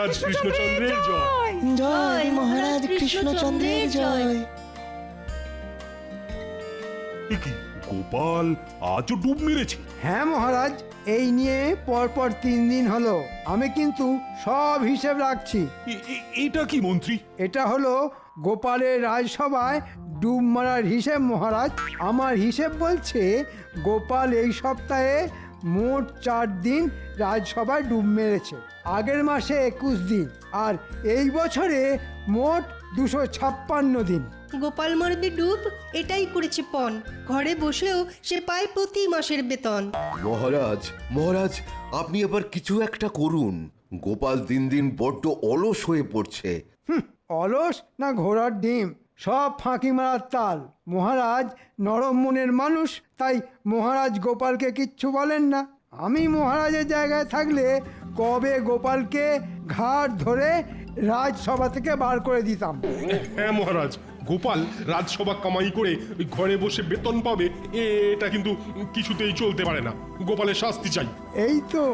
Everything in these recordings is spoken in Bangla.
মহারাজ কৃষ্ণচন্দ্রের জয়। জয়। মহারাজ কৃষ্ণচন্দ্রের জয়। এ কি গোপাল আজও ডুব মেরেছে। হ্যাঁ মহারাজ এই নিয়ে পরপর তিন দিন হলো। আমি কিন্তু সব হিসেব রাখছি। এ- এ- এটা কি মন্ত্রী? এটা হলো গোপালের রাজসভায় ডুব মারার হিসেব মহারাজ। আমার হিসেব বলছে গোপাল এই সপ্তাহে মোট চার দিন রাজসভায় ডুব মেরেছে। আগের মাসে একুশ দিন আর এই বছরে মোট দুশো ছাপ্পান্ন দিন। গোপাল মারবে ডুব এটাই করেছে পণ। ঘরে বসেও সে পায় প্রতি মাসের বেতন। মহারাজ মহারাজ আপনি আবার কিছু একটা করুন। গোপাল দিন দিন বড্ড অলস হয়ে পড়ছে। অলস না ঘোড়ার ডিম? সব ফাঁকি মারার তাল। মহারাজ নরম মনের মানুষ তাই মহারাজ গোপালকে কিচ্ছু বলেন না। আমি মহারাজের জায়গায় থাকলে কবে গোপালকে ঘাট ধরে রাজসভা থেকে বার করে দিতাম। হ্যাঁ মহারাজ গোপাল রাজসভা কামাই করে ঘরে বসে বেতন পাবে এটা কিন্তু কিছুতেই চলতে পারে না। গোপালের শাস্তি চাই। এই তো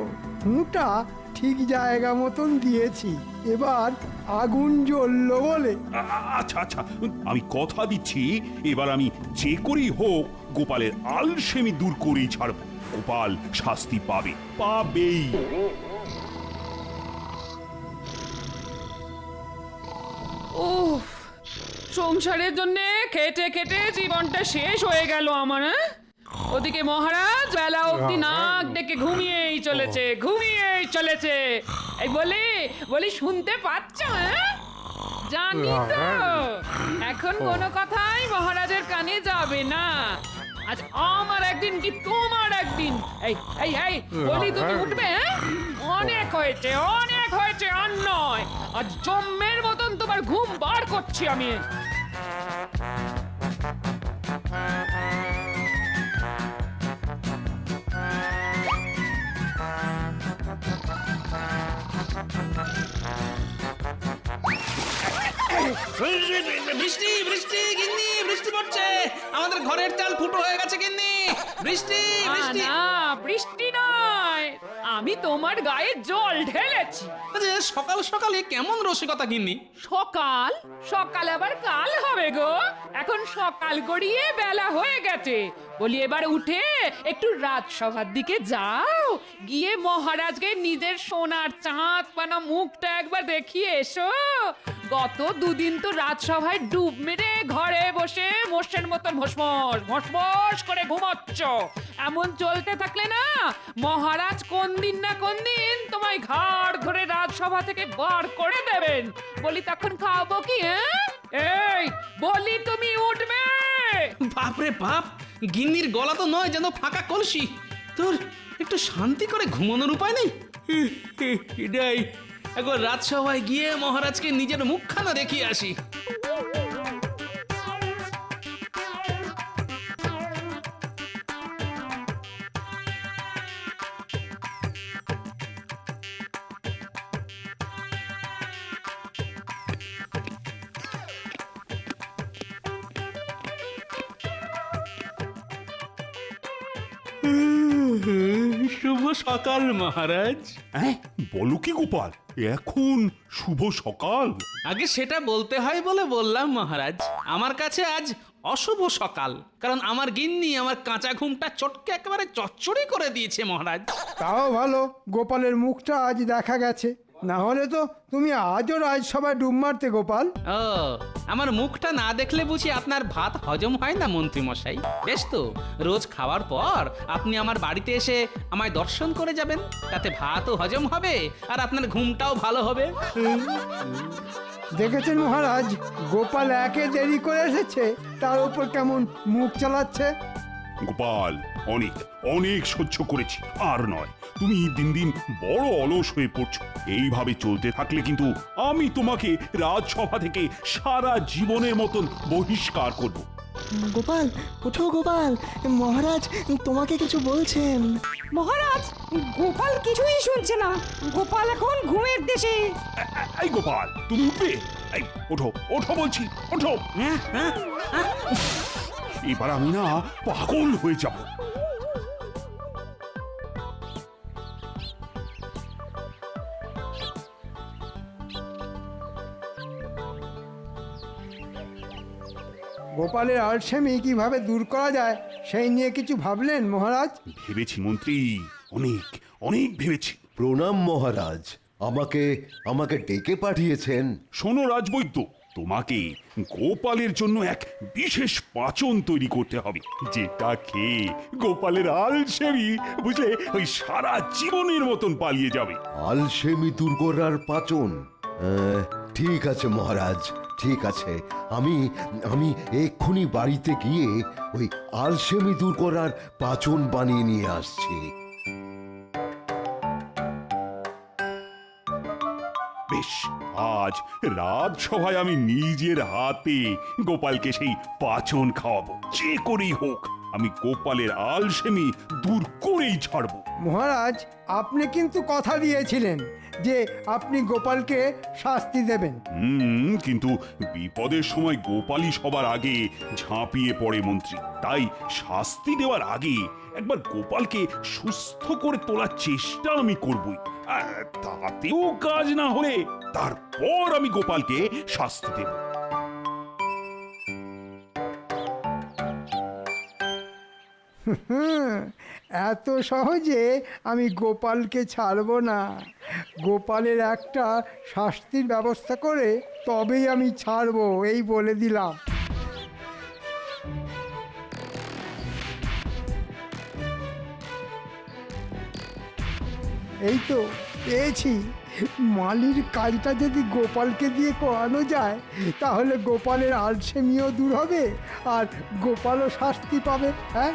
হুঁটা ঠিক জায়গা মতন দিয়েছি। এবার আগুন জ্বললো বলে। আ- আচ্ছা আচ্ছা আমি কথা দিচ্ছি এবার আমি যে করেই হোক গোপালের আলসেমি দূর করেই ছাড়ব। গোপাল শাস্তি পাবে পাবেই। উফ সংসারের জন্য খেটে খেটে জীবনটা শেষ হয়ে গেল আমার হ্যাঁ? ওদিকে মহারাজ বেলা অবধি নাক ডেকে ঘুমিয়েই চলেছে ঘুমিয়েই চলেছে। এই বলি বলি শুনতে পাচ্ছ হ্যাঁ? জানি তো। এখন কোনো কথাই মহারাজের কানে যাবে না। আজ আমার একদিন কি তোমার একদিন? এই এই এই বলি তুমি উঠবে হ্যাঁ? অনেক হয়েছে অনেক হয়েছে আর নয় আজ জম্মের মতন তোমার ঘুম বার করছি আমি। বৃষ্টি বৃষ্টি গিন্নি বৃষ্টি পড়ছে। আমাদের ঘরের চাল ফুটো হয়ে গেছে গিন্নি। বৃষ্টি বৃষ্টি। না বৃষ্টি নয়। আমি তোমার গায়ে জল ঢেলেছি। আচ্ছা, সকাল সকালে কেমন রসিকতা গিন্নি? সকাল? সকাল আবার কাল হবে গো। এখন সকাল গড়িয়ে বেলা হয়ে গেছে বলি, এবার উঠে একটু রাজসভার দিকে যাও। গিয়ে মহারাজকে নিজের সোনার চাঁদ পানা মুখটা একবার দেখিয়ে এসো। গত দুদিন তো রাজসভায় ডুব মেরে ঘরে বসে মোষের মতন ভসমস ভসমস করে ঘুমাচ্ছ। এমন চলতে থাকলে না মহারাজ কোন দিন না কোন দিন তোমায় ঘাড় ধরে রাজসভা থেকে বার করে দেবেন। বলি তখন খাওয়াবো কি হ্যাঁ? এই বলি তুমি উঠবে। বাপরে বাপ গিন্নির গলা তো নয় যেন ফাঁকা কলসি। তোর একটু শান্তি করে ঘুমানোর উপায় নেই? এটাই একবার রাজসভায় গিয়ে মহারাজকে নিজের মুখখানা দেখিয়ে আসি। সকাল মহারাজ। হ্যাঁ বলো কি গোপাল? এখন শুভ সকাল। আগে সেটা বলতে হয় বলে বললাম মহারাজ। আমার কাছে আজ অশুভ সকাল কারণ আমার গিন্নি আমার কাঁচা ঘুমটা চটকে একেবারে চচ্চড়ি করে দিয়েছে মহারাজ। তাও ভালো গোপালের মুখটা আজ দেখা গেছে। না হলে তো তুমি আজও রাজসভায় ডুব মারতে গোপাল। ও আমার মুখটা না দেখলে বুঝি আপনার ভাত হজম হয় না মন্ত্রী মশাই বেশ তো রোজ খাওয়ার পর আপনি আমার বাড়িতে এসে আমায় দর্শন করে যাবেন তাতে ভাতও হজম হবে আর আপনার ঘুমটাও ভালো হবে। দেখেছেন মহারাজ গোপাল একে দেরি করে এসেছে তার উপর কেমন মুখ চালাচ্ছে? গোপাল অনেক অনেক সহ্য করেছি। আর নয় তুমি দিন দিন বড় অলস হয়ে পড়ছো। এইভাবে চলতে থাকলে কিন্তু আমি তোমাকে রাজসভা থেকে সারা জীবনের মতন বহিষ্কার করব। গোপাল ওঠো গোপাল। মহারাজ তোমাকে কিছু বলছেন। মহারাজ গোপাল কিছুই শুনছে না। গোপাল এখন ঘুমের দেশে। এই গোপাল তুমি উঠবে এই ওঠো ওঠো বলছি ওঠো। এবার আমি না পাগল হয়ে যাব। গোপালের আলসেমি কীভাবে দূর করা যায় সেই নিয়ে কিছু ভাবলেন মহারাজ? ভেবেছি মন্ত্রী অনেক অনেক ভেবেছি। প্রণাম মহারাজ আমাকে আমাকে ডেকে পাঠিয়েছেন। শোনো রাজবৈদ্য তোমাকে গোপালের জন্য এক বিশেষ পাচন তৈরি করতে হবে যেটা খেয়ে গোপালের আলসেমি বুঝলে ওই সারা জীবনের মতন পালিয়ে যাবে। আলসেমি দূর করার পাচন ঠিক আছে মহারাজ ঠিক আছে। আমি আমি এক্ষুনি বাড়িতে গিয়ে ওই আলসেমি দূর করার পাচন বানিয়ে নিয়ে আসছি। বেশ, আজ রাজসভায় আমি নিজের হাতে গোপালকে সেই পাচন খাওয়াবো। যে করেই হোক। আমি গোপালের আলসেমি দূর করেই ছাড়বো। মহারাজ আপনি কিন্তু কথা দিয়েছিলেন যে আপনি গোপালকে শাস্তি দেবেন। হুম কিন্তু বিপদের সময় গোপালই সবার আগে ঝাঁপিয়ে পড়ে মন্ত্রী। তাই শাস্তি দেওয়ার আগে একবার গোপালকে সুস্থ করে তোলার চেষ্টা আমি করবই। তাতেও কাজ না হলে তারপর আমি গোপালকে শাস্তি দেব। এত সহজে আমি গোপালকে ছাড়ব না। গোপালের একটা শাস্তির ব্যবস্থা করে তবেই আমি ছাড়বো, এই বলে দিলাম। এই তো পেয়েছি। মালির কাজটা যদি গোপালকে দিয়ে করানো যায় তাহলে গোপালের আলসেমিও দূর হবে আর গোপালও শাস্তি পাবে হ্যাঁ?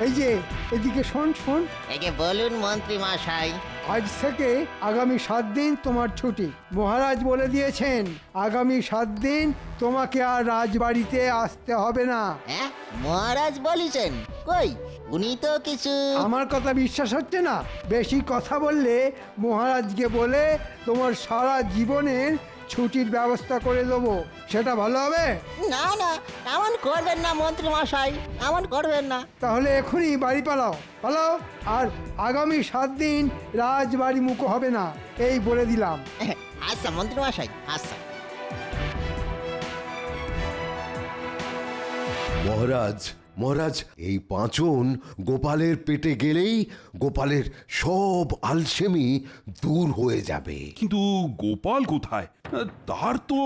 এই যে এদিকে শোন শোন। যে বলুন মন্ত্রী মশাই। আজ থেকে আগামী সাত দিন তোমার ছুটি। মহারাজ বলে দিয়েছেন আগামী সাত দিন তোমাকে আর রাজবাড়িতে আসতে হবে না। হ্যাঁ মহারাজ বলেছেন। কই? উনি তো কিছু আমার কথা বিশ্বাস হচ্ছে না? বেশি কথা বললে মহারাজকে বলে তোমার সারা জীবনের ছুটির ব্যবস্থা করে দেবো। সেটা ভালো হবে? না না এমন করবেন না মন্ত্রী মশাই এমন করবেন না। তাহলে এখনই বাড়ি পালাও পালাও আর আগামী সাত দিন রাজবাড়ি মুখো হবে না এই বলে দিলাম। আচ্ছা মন্ত্রী মশাই আচ্ছা। মহারাজ মহারাজ এই পাঁচন গোপালের পেটে গেলেই গোপালের সব আলসেমি দূর হয়ে যাবে। কিন্তু গোপাল কোথায়? তার তো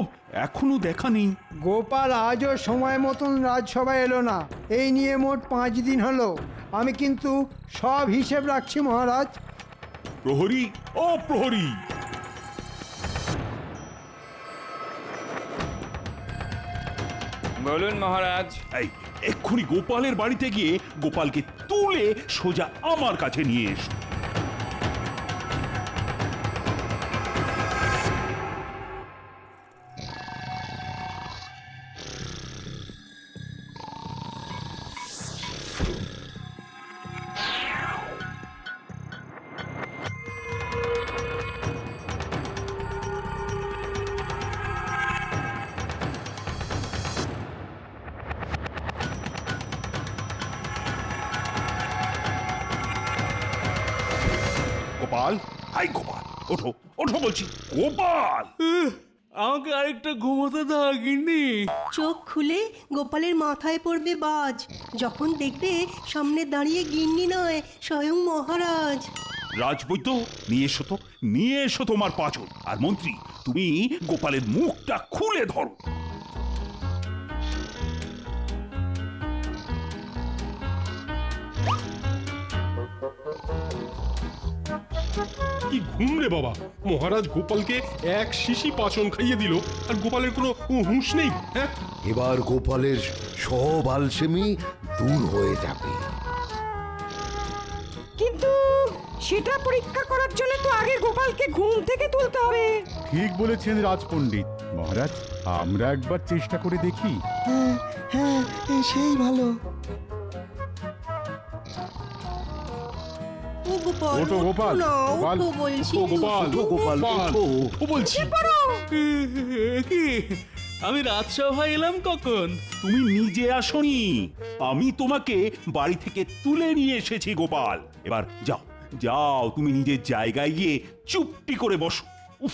এখনও দেখা নেই। গোপাল আজও সময় মতন রাজসভায় এলো না। এই নিয়ে মোট পাঁচ দিন হলো। আমি কিন্তু সব হিসেব রাখছি মহারাজ। প্রহরী ও প্রহরী বলুন মহারাজ। এই এক্ষুনি গোপালের বাড়িতে গিয়ে গোপালকে তুলে সোজা আমার কাছে নিয়ে এসো। ওঠো বলছি গোপাল। আমাকে আরেকটা ঘুমোতে দাও গিন্নি। চোখ খুলে গোপালের মাথায় পড়বে বাজ। যখন দেখবে সামনে দাঁড়িয়ে গিন্নি নয় স্বয়ং মহারাজ। রাজবৈদ্য নিয়ে এসো তো নিয়ে এসো তোমার পাচন আর মন্ত্রী তুমি গোপালের মুখটা খুলে ধরো। কি ঘুম রে বাবা? মহারাজ গোপালকে এক শিশি পাচন খাইয়ে দিল আর গোপালের কোনো হুঁশ নেই হ্যাঁ? এবার গোপালের সব আলসেমি দূর হয়ে যাবে। কিন্তু সেটা পরীক্ষা করার জন্য তো আগে গোপালকে ঘুম থেকে তুলতে হবে। ঠিক বলেছেন রাজপণ্ডিত। মহারাজ আমরা একবার চেষ্টা করে দেখি। হ্যাঁ হ্যাঁ সেই ভালো। ওঠো গোপাল গোপাল বলছি। গোপাল গোপাল, ও বলছি। কি? আমি রাজসভায় এলাম কখন? তুমি নিজে আসনি। আমি তোমাকে বাড়ি থেকে তুলে নিয়ে এসেছি গোপাল। এবার যাও যাও তুমি নিজের জায়গায় গিয়ে চুপটি করে বসো। উফ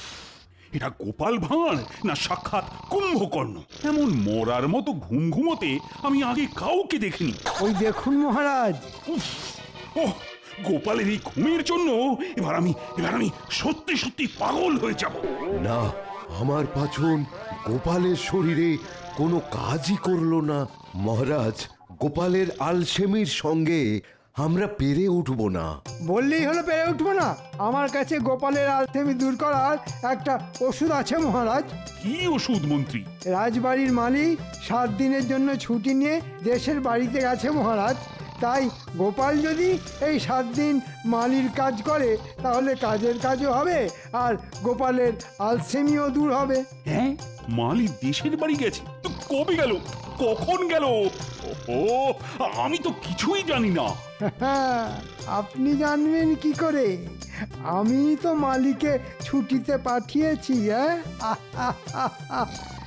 এটা গোপাল ভাঁড় না সাক্ষাৎ কুম্ভকর্ণ? এমন মরার মতো ঘুম ঘুমোতে আমি আগে কাউকে দেখিনি। ওই দেখুন মহারাজ। উফ, ওহ গোপালের এই ঘুমের জন্য এবার আমি এবার আমি সত্যি সত্যি পাগল হয়ে যাব। না আমার পাচন গোপালের শরীরে কোনো কাজই করল না। মহারাজ গোপালের আলসেমির সঙ্গে আমরা পেরে উঠব না। বললেই হলো পেরে উঠবো না। আমার কাছে গোপালের আলসেমি দূর করার একটা ওষুধ আছে মহারাজ। কি ওষুধ মন্ত্রী? রাজবাড়ির মালিক সাত দিনের জন্য ছুটি নিয়ে দেশের বাড়িতে গেছে মহারাজ। তাই গোপাল যদি এই সাত দিন মালির কাজ করে তাহলে কাজের কাজও হবে আর গোপালের আলসেমিও দূর হবে। হ্যাঁ মালি দেশের বাড়ি গেছে। তো কবে গেল? কখন গেল? ও আমি তো কিছুই জানি না। আপনি জানবেন কি করে? আমি তো মালিকে ছুটিতে পাঠিয়েছি হ্যাঁ?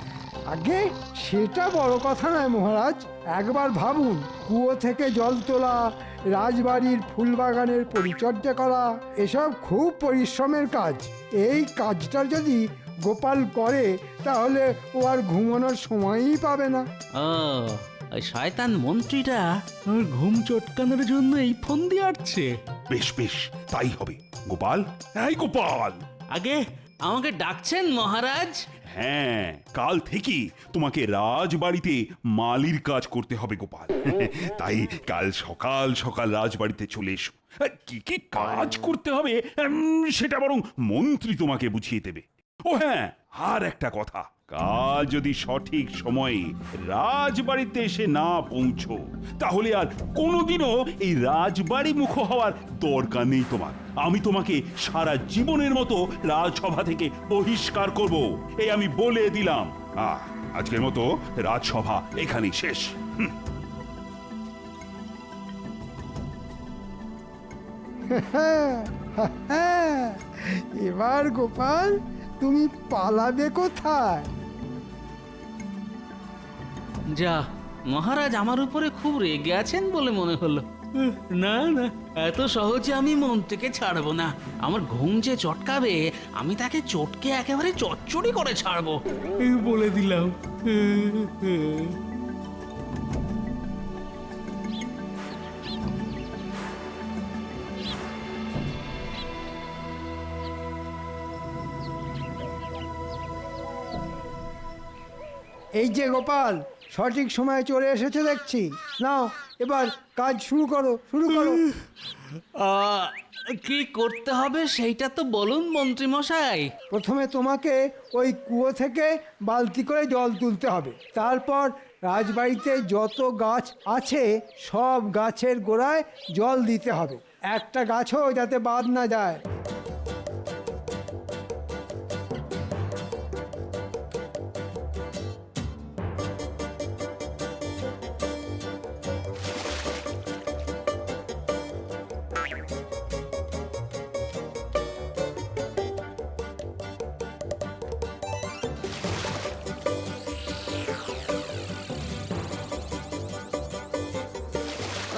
আগে সেটা বড় কথা নয় মহারাজ। একবার ভাবুন কুয়ো থেকে জল তোলা রাজবাড়ির ফুলবাগানের পরিচর্যা করা এসব খুব পরিশ্রমের কাজ। এই কাজটা যদি গোপাল করে তাহলে ও আর ঘুমানোর সময়ই পাবে না। ওই শয়তান মন্ত্রীটা আমার ঘুম চটকানোর জন্য এই ফোন দিয়ে আসছে। বেশ বেশ তাই হবে। গোপাল? এই গোপাল! আগে আমাকে ডাকছেন মহারাজ? হ্যাঁ কাল থেকে তোমাকে রাজবাড়িতে মালির কাজ করতে হবে, গোপাল। তাই কাল সকাল সকাল রাজবাড়িতে চলে এসো। কি কি কাজ করতে হবে? সেটা বরং মন্ত্রী তোমাকে বুঝিয়ে দেবে। ও হ্যাঁ আর একটা কথা। কাল যদি সঠিক সময়ে রাজবাড়িতে এসে না পৌঁছো তাহলে আর কোনোদিনও এই রাজবাড়ি মুখ হওয়ার দরকার নেই তোমার। আমি তোমাকে সারা জীবনের মতো রাজসভা থেকে বহিষ্কার করব এই আমি বলে দিলাম। আহ, আজকের মতো রাজসভা এখানেই শেষ। হুম, এবার গোপাল তুমি পালাবে কোথায়? যা মহারাজ আমার উপরে খুব রেগে আছেন বলে মনে হলো। উহ, না না এত সহজে আমি মন থেকে ছাড়বো না। আমার ঘুম যে চটকাবে আমি তাকে চটকে একেবারে চচ্চড়ি করে ছাড়বো। এই বলে দিলাম। এই যে গোপাল সঠিক সময়ে চলে এসেছে দেখছি। নাও এবার কাজ শুরু করো শুরু করো। আহ, কি করতে হবে সেইটা তো বলুন মন্ত্রী মশাই প্রথমে তোমাকে ওই কুয়ো থেকে বালতি করে জল তুলতে হবে। তারপর রাজবাড়িতে যত গাছ আছে সব গাছের গোড়ায় জল দিতে হবে। একটা গাছও যাতে বাদ না যায়।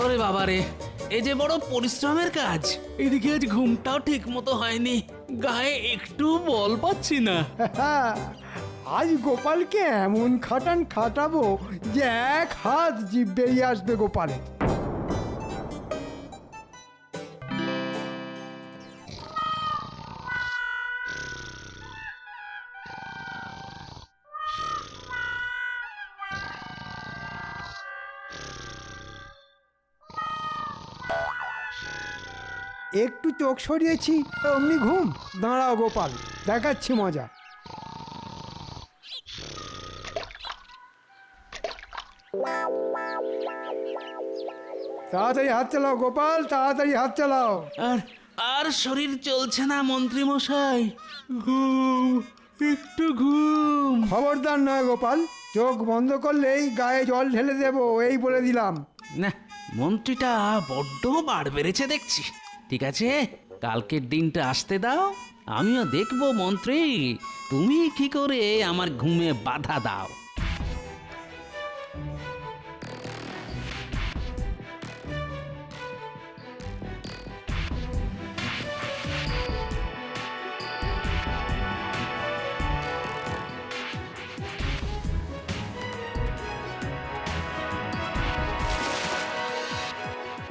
ওরে বাবারে, এই যে বড় পরিশ্রমের কাজ। এদিকে আজ ঘুমটাও ঠিক মতো হয়নি, গায়ে একটু বল পাচ্ছি না। আজ গোপালকে এমন খাটান খাটাবো যে এক হাত জিভ বেরিয়ে আসবে গোপালে চোখ সরিয়েছি অমনি ঘুম। দাঁড়াও গোপাল দেখাচ্ছি মজা। তাড়াতাড়ি হাত চালাও গোপাল তাড়াতাড়ি হাত চালাও। আর আর শরীর চলছে না মন্ত্রী মশাই। ঘুম একটু ঘুম। খবরদার নয় গোপাল চোখ বন্ধ করলেই গায়ে জল ঢেলে দেবো এই বলে দিলাম। না মন্ত্রীটা বড্ড বার বেড়েছে দেখছি। ঠিক আছে? কালকের দিনটা আসতে দাও, আমিও দেখব মন্ত্রী। তুমি কি করে আমার ঘুমে বাধা দাও?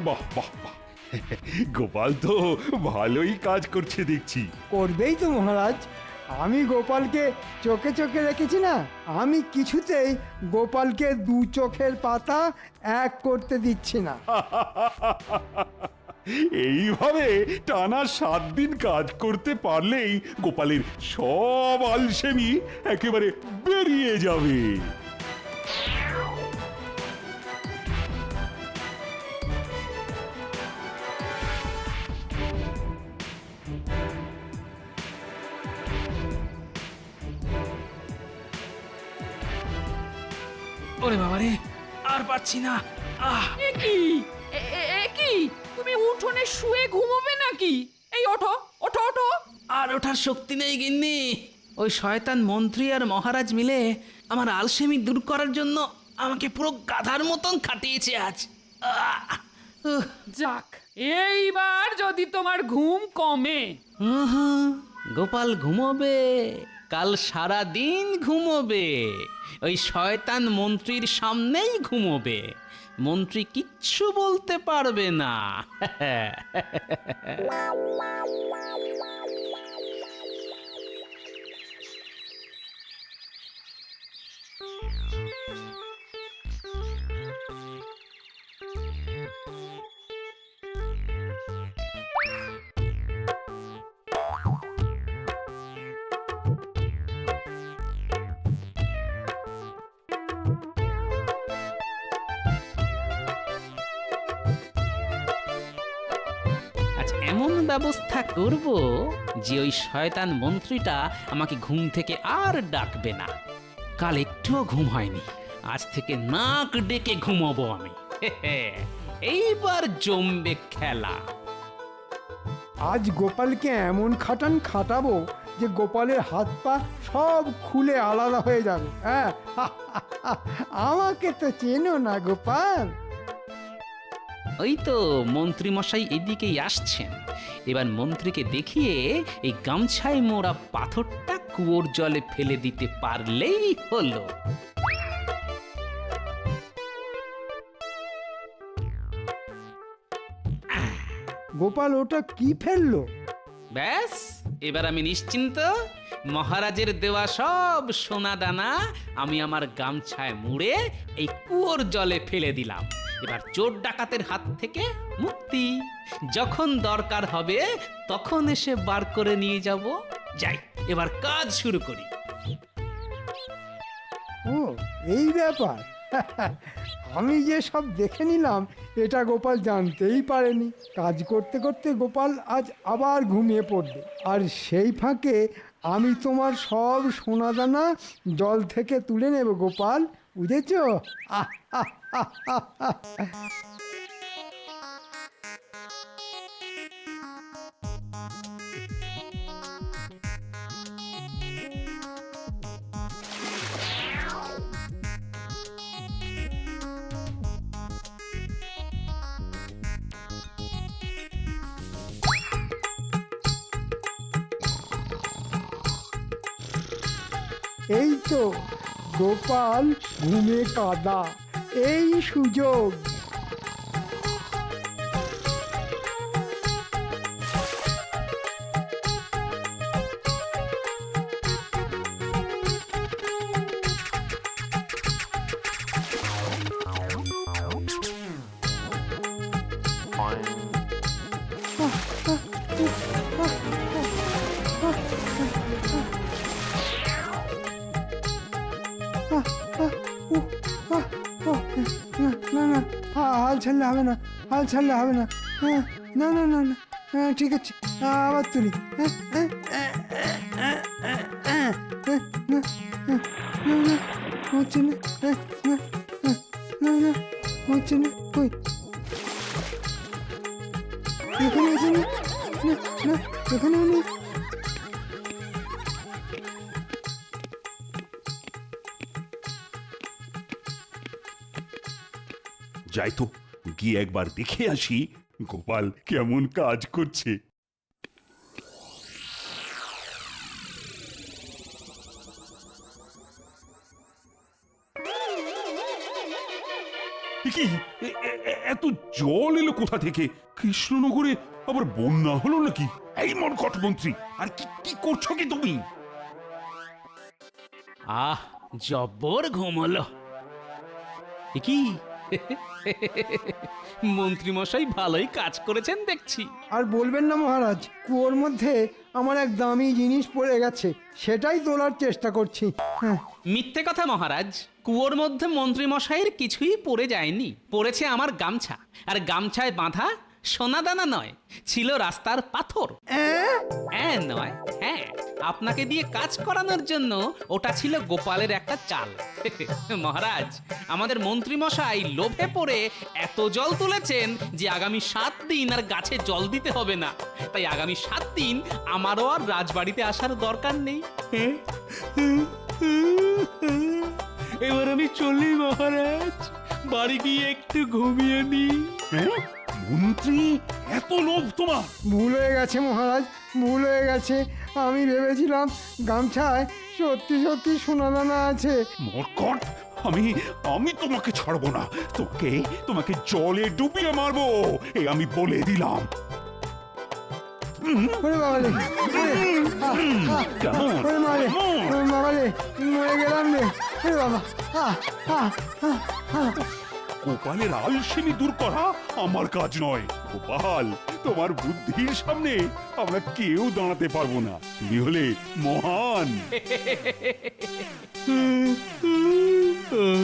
বাহ বাহ। গোপাল তো ভালোই কাজ করছে দেখছি। করবেই তো মহারাজ। আমি গোপালকে চোখে চোখে রেখেছি না আমি কিছুতেই গোপালকে দু চোখের পাতা এক করতে দিচ্ছি না। এইভাবে টানা সাত দিন কাজ করতে পারলেই গোপালের সব আলসেমি একেবারে বেরিয়ে যাবে। ওরে বাবারে আর পারছি না। আহ। এ কি? এ- এ- এ কি? তুমি উঠোনে শুয়ে ঘুমোবে নাকি? এই ওঠো ওঠো ওঠো। আর ওঠার শক্তি নেই গিন্নি। ওই শয়তান মন্ত্রী আর মহারাজ মিলে আমার আলসেমি দূর করার জন্য আমাকে পুরো গাধার মতন খাটিয়েছে আজ। আহ! উহ! যাক এইবার যদি তোমার ঘুম কমে। উহু, গোপাল ঘুমোবে। কাল সারা দিন ঘুমোবে। ওই শয়তান মন্ত্রীর সামনেই ঘুমোবে। মন্ত্রী কিচ্ছু বলতে পারবে না। করব যে ওই শয়তান মন্ত্রীটা আমাকে ঘুম থেকে আর ডাকবে না। কাল একটুও ঘুম হয়নি। আজ থেকে নাক ডেকে ঘুমাবো আমি। এইবার জমবে খেলা। আজ গোপালকে এমন খাটান খাটাবো যে গোপালের হাত পা সব খুলে আলাদা হয়ে যাবে। হ্যাঁ আমাকে তো চেনো না গোপাল। ওই তো মন্ত্রী মশাই এদিকেই আসছেন। এবার মন্ত্রীকে দেখিয়ে এই গামছায় মোড়া পাথরটা কুয়োর জলে ফেলে দিতে পারলেই হলো। গোপাল ওটা কি ফেলল? ব্যাস এবার আমি নিশ্চিন্ত। মহারাজের দেওয়া সব সোনা দানা আমি আমার গামছায় মুড়ে এই কুয়োর জলে ফেলে দিলাম। এবার চোর ডাকাতের হাত থেকে মুক্তি। যখন দরকার হবে, তখন এসে বার করে নিয়ে যাব। যাই, এবার কাজ শুরু করি। ও, এই ব্যাপার। আমি যে সব দেখে নিলাম, এটা গোপাল জানতেই পারেনি। কাজ করতে করতে গোপাল আজ আবার ঘুমিয়ে পড়বে। আর সেই ফাঁকে আমি তোমার সব সোনাদানা জল থেকে তুলে নেব গোপাল। বুঝেছ আহ, আহ, আহ, আহ, আহ। এই তো গোপাল ঘুমে কাদা। এই সুযোগ ছাড়লে হবে না হাল ছাড়লে হবে না হ্যাঁ, না না না না হ্যাঁ ঠিক আছে আবার তুলি হ্যাঁ, হ্যাঁ, হ্যাঁ, হ্যাঁ, হ্যাঁ, হ্যাঁ, হ্যাঁ, না, হ্যাঁ, না, না, হচ্ছে না হ্যাঁ, না, হ্যাঁ, না না হচ্ছে না কই এখানে আছে না না না এখানেও নেই যাই তো গিয়ে একবার দেখে আসি, গোপাল কেমন কাজ করছে। কি? এত জল এলো কোথা থেকে? কৃষ্ণনগরে আবার বন্যা হলো নাকি? এই মরকট মন্ত্রী আর কি কি করছ কি তুমি? আহ, জব্বর ঘুমলো। কি? মন্ত্রীমশাই ভালোই কাজ করেছেন দেখছি। আর বলবেন না মহারাজ কুয়োর মধ্যে আমার এক দামি জিনিস পড়ে গেছে সেটাই তোলার চেষ্টা করছি। হ্যাঁ। মিথ্যে কথা মহারাজ কুয়োর মধ্যে মন্ত্রীমশাইয়ের কিছুই পড়ে যায়নি পড়েছে আমার গামছা। আর গামছায় বাঁধা সোনাদানা নয় ছিল রাস্তার পাথর। হ্যাঁ নয় হ্যাঁ আপনাকে দিয়ে কাজ করানোর জন্য ওটা ছিল গোপালের একটা চাল। মহারাজ আমাদের মন্ত্রীমশাই লোভে পড়ে এত জল তুলেছেন যে আগামী সাত দিন আর গাছে জল দিতে হবে না। তাই আগামী সাত দিন আমারও আর রাজবাড়িতে আসার দরকার নেই। এবার আমি চলি মহারাজ বাড়ি গিয়ে একটু ঘুমিয়ে নি হ্যাঁ? মন্ত্রী এত লোভ তোমার। ভুল হয়ে গেছে মহারাজ ভুল হয়ে গেছে। আমি ভেবেছিলাম গামছায় সত্যি সত্যি সোনাদানা আছে। মরকট আমি আমি তোমাকে ছাড়বো না। তোকে তোমাকে জলে ডুবিয়ে মারবো এই আমি বলে দিলাম। ওরে ওরে মারে গেলাম রে। ওরে বাবা আহ, আহ, আহ, আহ। গোপালের আলসেমি দূর করা আমার কাজ নয়। গোপাল, তোমার বুদ্ধির সামনে আমরা কেউ দাঁড়াতে পারব না। তুমি হলে মহান।